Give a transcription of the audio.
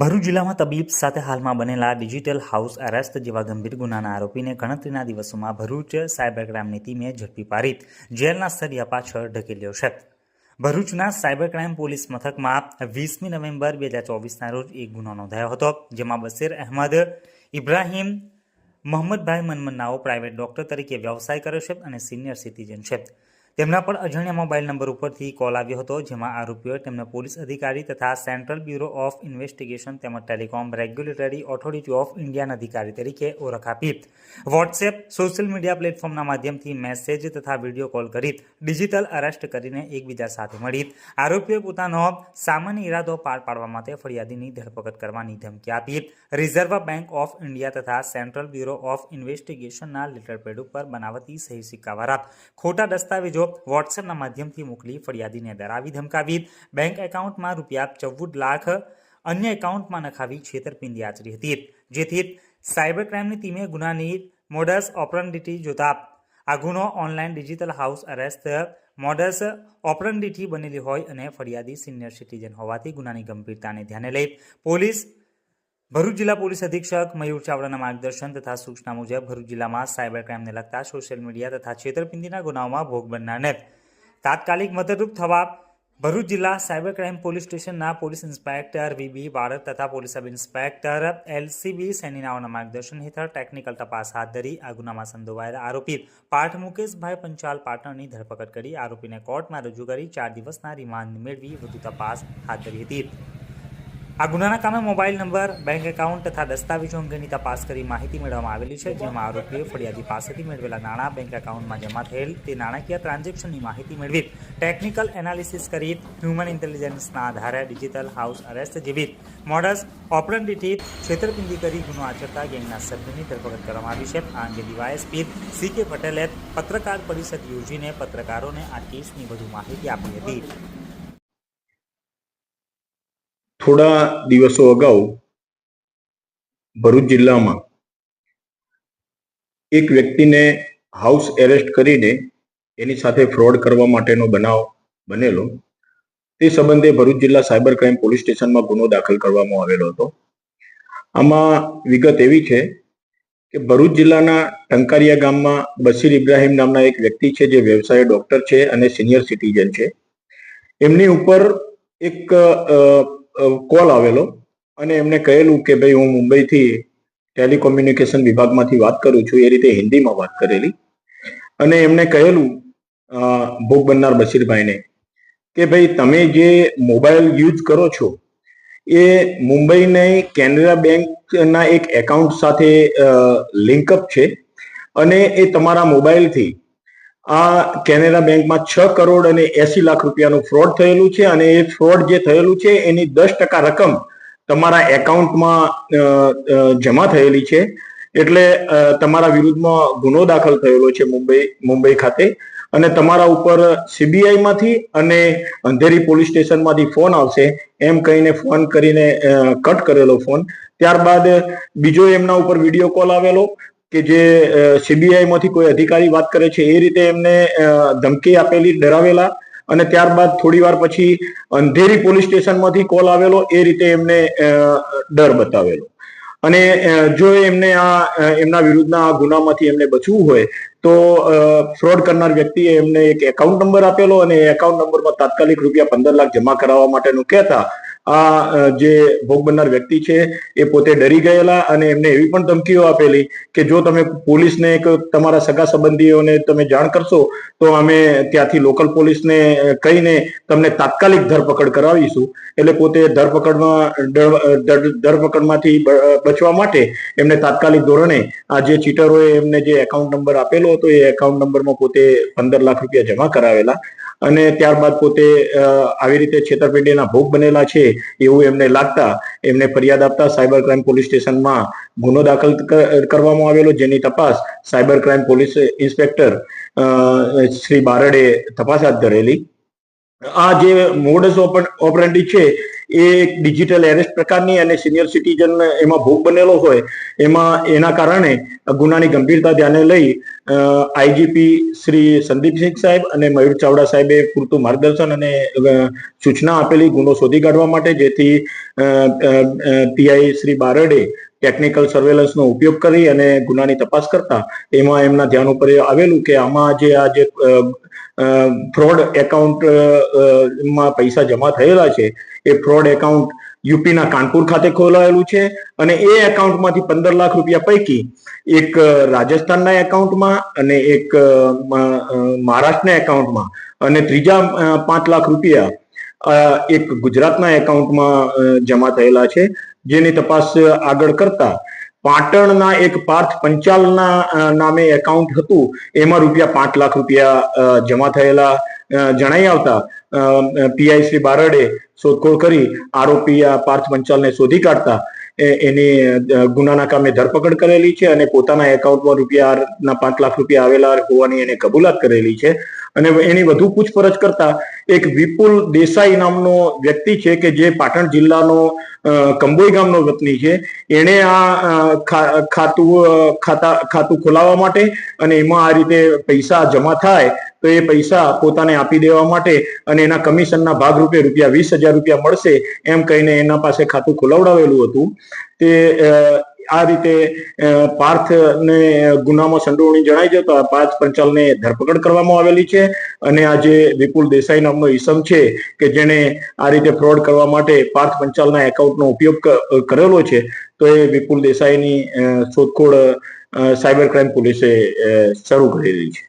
ભરૂચ જિલ્લામાં તબીબ સાથે હાલમાં બનેલા ડિજિટલ હાઉસ અરેસ્ટ જેવા ગંભીર ગુનાના આરોપીને ગણતરીના દિવસોમાં ભરૂચ સાયબર ક્રાઇમની ટીમે ઝડપી પાડી જેલના સળિયા પાછળ ઢકેલ્યો છે ભરૂચના સાયબર ક્રાઇમ પોલીસ મથકમાં વીસમી નવેમ્બર બે હજાર ચોવીસના રોજ એક ગુનો નોંધાયો હતો, જેમાં બસીર અહેમદ, ઇબ્રાહીમ, મોહમ્મદભાઈ મનમન્નાઓ પ્રાઇવેટ ડોક્ટર તરીકે વ્યવસાય કર્યો છે અને સિનિયર સિટીઝન છે. તેમના પર અજાણ્યા મોબાઈલ નંબર ઉપરથી કોલ આવ્યો હતો, જેમાં આરોપીઓએ તેમને પોલીસ અધિકારી તથા સેન્ટ્રલ બ્યુરો ઓફ ઇન્વેસ્ટિગેશન તેમજ ટેલિકોમ રેગ્યુલેટરી ઓથોરિટી ઓફ ઇન્ડિયાના અધિકારી તરીકે ઓળખ આપી. વોટ્સએપ સોશિયલ મીડિયા પ્લેટફોર્મના માધ્યમથી મેસેજ તથા વીડિયો કોલ કરી ડિજિટલ અરેસ્ટ કરીને એકબીજા સાથે મળી. આરોપીઓએ પોતાનો સામાન્ય ઇરાદો પાર પાડવા માટે ફરિયાદીની ધરપકડ કરવાની ધમકી આપી. રિઝર્વ બેંક ઓફ ઇન્ડિયા તથા સેન્ટ્રલ બ્યુરો ઓફ ઇન્વેસ્ટિગેશનના લેટરપેડ ઉપર બનાવતી સહી સિક્કાવાળા. ખોટા દસ્તાવેજો વોટ્સએપના માધ્યમથી મોકલી ફરિયાદીને ડરાવી ધમકાવી. બેંક એકાઉન્ટમાં રૂપિયા ચૌદ લાખ, અન્ય એકાઉન્ટમાં નખાવી છેતરપિંડી આચરી હતી. જેથી સાયબર ક્રાઇમની ટીમે ગુનાની મોડસ ઓપરન્ડિટી જોતા આ ગુનો online digital house arrest modus operandi બનેલી હોય અને ફરિયાદી સિનિયર સિટીઝન હોવાથી ગુનાની ગંભીરતાને ધ્યાને લઈ પોલીસ ભરૂચ જિલ્લા પોલીસ અધિક્ષક મયુર ચાવડાના માર્ગદર્શન તથા સૂચના મુજબ ભરૂચ જિલ્લામાં સાયબર ક્રાઇમને લગતા સોશિયલ મીડિયા તથા છેતરપિંડીના ગુનાઓમાં ભોગ બનનારને તાત્કાલિક મદદરૂપ થવા ભરૂચ જિલ્લા સાયબર ક્રાઇમ પોલીસ સ્ટેશનના પોલીસ ઇન્સ્પેક્ટર વીબી બાળક તથા પોલીસ સબ ઇન્સ્પેક્ટર એલસીબી સેનીનાઓના માર્ગદર્શન હેઠળ ટેકનિકલ તપાસ હાથ ધરી આ ગુનામાં સંડોવાયેલા આરોપી પાઠ મુકેશભાઈ પંચાલ પાટણની ધરપકડ કરી. આરોપીને કોર્ટમાં રજૂ કરી ચાર દિવસના રિમાન્ડ મેળવી વધુ તપાસ હાથ ધરી હતી. આ ગુનાના કામે મોબાઈલ નંબર, બેંક એકાઉન્ટ તથા દસ્તાવેજો અંગેની તપાસ કરી માહિતી મેળવવામાં આવેલી છે, જેમાં આરોપીએ ફરિયાદી પાસેથી મેળવેલા નાણાં બેંક એકાઉન્ટમાં જમા થયેલ તે નાણાકીય ટ્રાન્ઝેક્શનની માહિતી મેળવી. ટેકનિકલ એનાલિસિસ કરી હ્યુમન ઇન્ટેલિજન્સના આધારે ડિજિટલ હાઉસ અરેસ્ટ જેવી મોડસ ઓપરન્ડિટી છેતરપિંડી કરી ગુનો આચરતા ગેંગના સભ્યોની ધરપકડ કરવામાં આવી છે. આ અંગે ડીવાયએસપી સી કે પટેલે પત્રકાર પરિષદ યોજીને પત્રકારોને આ કેસની વધુ માહિતી આપી હતી. થોડા દિવસો અગાઉ ભરૂચ જિલ્લામાં એક વ્યક્તિને હાઉસ એરેસ્ટ કરીને એની સાથે ફ્રોડ કરવા માટેનો બનાવ બનેલો. તે સંબંધે ભરૂચ જિલ્લા સાયબર ક્રાઇમ પોલીસ સ્ટેશનમાં ગુનો દાખલ કરવામાં આવેલો હતો. આમાં વિગત એવી છે કે ભરૂચ જિલ્લાના ટંકારિયા ગામમાં બશીર ઇબ્રાહીમ નામના એક વ્યક્તિ છે જે વ્યવસાય ડોક્ટર છે અને સિનિયર સિટીઝન છે. એમની ઉપર એક કોલ આવેલો અને એમને કહેલું કે ભાઈ હું મુંબઈથી ટેલિકોમ્યુનિકેશન વિભાગમાંથી વાત કરું છું, એ રીતે હિન્દીમાં વાત કરેલી. અને એમને કહેલું ભોગ બનનાર બશીરભાઈને કે ભાઈ તમે જે મોબાઈલ યુઝ કરો છો, એ મુંબઈની કેનરા બેંકના એક એકાઉન્ટ સાથે લિંકઅપ છે અને એ તમારા મોબાઈલથી આ કેનેરા બેંકમાં છ કરોડ અને એસી લાખ રૂપિયાનું ફ્રોડ થયેલું છે અને એ ફ્રોડ જે થયેલું છે એની દસ ટકા રકમ તમારા એકાઉન્ટમાં જમા થયેલી છે. એટલે તમારા વિરુદ્ધમાં ગુનો દાખલ થયેલો છે મુંબઈ મુંબઈ ખાતે. અને તમારા ઉપર સીબીઆઈ માંથી અને અંધેરી પોલીસ સ્ટેશનમાંથી ફોન આવશે. એમ કહીને ફોન કરીને કટ કરેલો ફોન. ત્યારબાદ બીજો એમના ઉપર વીડિયો કોલ આવેલો. કે જે સીબીઆઈ માંથી કોઈ અધિકારી વાત કરે છે, એ રીતે એમને ધમકી આપેલી, ડરાવેલા અને ત્યારબાદ થોડી વાર પછી અંધેરી પોલીસ સ્ટેશનમાંથી કોલ આવેલો, એ રીતે એમને ડર બતાવેલો. અને જો એમને આ એમના વિરુદ્ધના આ ગુનામાંથી એમને બચવું હોય, તો ફ્રોડ કરનાર વ્યક્તિએ એમને એક એકાઉન્ટ નંબર આપેલો અને એ એકાઉન્ટ નંબરમાં તાત્કાલિક રૂપિયા પંદર લાખ જમા કરાવવા માટેનું કહેતા આ જે ભોગ બનનાર વ્યક્તિ છે એ પોતે ડરી ગયેલા અને એમને એવી પણ ધમકીઓ આપેલી કે જો તમે પોલીસને તમારા સગા સંબંધીઓને તમે જાણ કરશો, તો અમે ત્યાંથી લોકલ પોલીસને કહીને તમને તાત્કાલિક ધરપકડ કરાવીશું. એટલે પોતે ધરપકડમાં ધરપકડમાંથી બચવા માટે એમને તાત્કાલિક ધોરણે આ જે ચીટરોએ એમને જે એકાઉન્ટ નંબર આપેલો હતો, એ એકાઉન્ટ નંબરમાં પોતે પંદર લાખ રૂપિયા જમા કરાવેલા. અને ત્યારબાદ પોતે આવી રીતે છેતરપિંડીના ભોગ બનેલા છે એવું એમને લાગતા એમને ફરિયાદ આપતા સાયબર ક્રાઇમ પોલીસ સ્ટેશનમાં ગુનો દાખલ કરવામાં આવેલો જેની તપાસ cyber crime police inspector Shri બારડે તપાસ હાથ ધરેલી. આ જે મોડસ ઓપરેન્ડી છે એ ડિજિટલ એરેસ્ટ પ્રકારની અને સિનિયર સિટીઝન એમાં ભોગ બનેલો હોય, એમાં એના કારણે ગુનાની ગંભીરતા ધ્યાને લઈ આઈજીપી શ્રી સંદીપસિંહ સાહેબ અને મયુર ચાવડા સાહેબે પૂરતું માર્ગદર્શન અને સૂચના આપેલી ગુનો શોધી કાઢવા માટે, જેથી પીઆઈ શ્રી બારડે ટેકનિકલ સર્વેલન્સનો ઉપયોગ કરી અને ગુનાની તપાસ કરતા એમાં એમના ધ્યાન ઉપર આવેલું કે આમાં જે આ જે ફ્રોડ એકાઉન્ટમાં પૈસા જમા થયેલા છે, એ ફ્રોડ એકાઉન્ટ યુપીના કાનપુર ખાતે ખોલાયેલું છે અને એ એકાઉન્ટમાંથી પંદર લાખ રૂપિયા પૈકી એક રાજસ્થાનના એકાઉન્ટમાં અને એક મહારાષ્ટ્રના એકાઉન્ટમાં અને ત્રીજા પાંચ લાખ રૂપિયા એક ગુજરાતના એકાઉન્ટમાં જમા થયેલા છે. જેની તપાસ આગળ કરતા પાટણના એક પાર્થ પંચાલના નામે એકાઉન્ટ હતું. એમાં રૂપિયા પાંચ લાખ રૂપિયા જમા થયેલા જણાઈ આવતા. પીઆઈ શ્રી બારડે શોધખોળ કરી, આરોપી આ પાર્થ પંચાલને શોધી કાઢતા. એની ગુનાના કામે ધરપકડ કરેલી છે અને પોતાના એકાઉન્ટમાં રૂપિયાના પાંચ લાખ રૂપિયા આવેલા હોવાની એને કબૂલાત કરેલી છે. અને એની વધુ પૂછપરછ કરતા એક વિપુલ દેસાઈ નામનો વ્યક્તિ છે કે જે પાટણ જિલ્લાનો કંબોઈ ગામનો વતની છે. એણે આ ખાતું ખાતા, ખાતું ખોલાવવા માટે અને એમાં આ રીતે પૈસા જમા થાય તો એ પૈસા પોતાને આપી દેવા માટે અને એના કમિશનના ભાગરૂપે રૂપિયા વીસ હજાર રૂપિયા મળશે એમ કહીને એના પાસે ખાતું ખોલાવડાવેલું હતું. તે આ રીતે પાર્થ પાર્થને ગુનામાં સંડોવણી જણાઈ જતા પાર્થ પંચાલને ધરપકડ કરવામાં આવેલી છે. અને આજે વિપુલ દેસાઈ નામનો ઈસમ છે કે જેણે આ રીતે ફ્રોડ કરવા માટે પાર્થ પંચાલના એકાઉન્ટનો ઉપયોગ કરેલો છે. તો એ વિપુલ દેસાઈની શોધખોળ સાયબર ક્રાઇમ પોલીસે શરૂ કરેલી છે.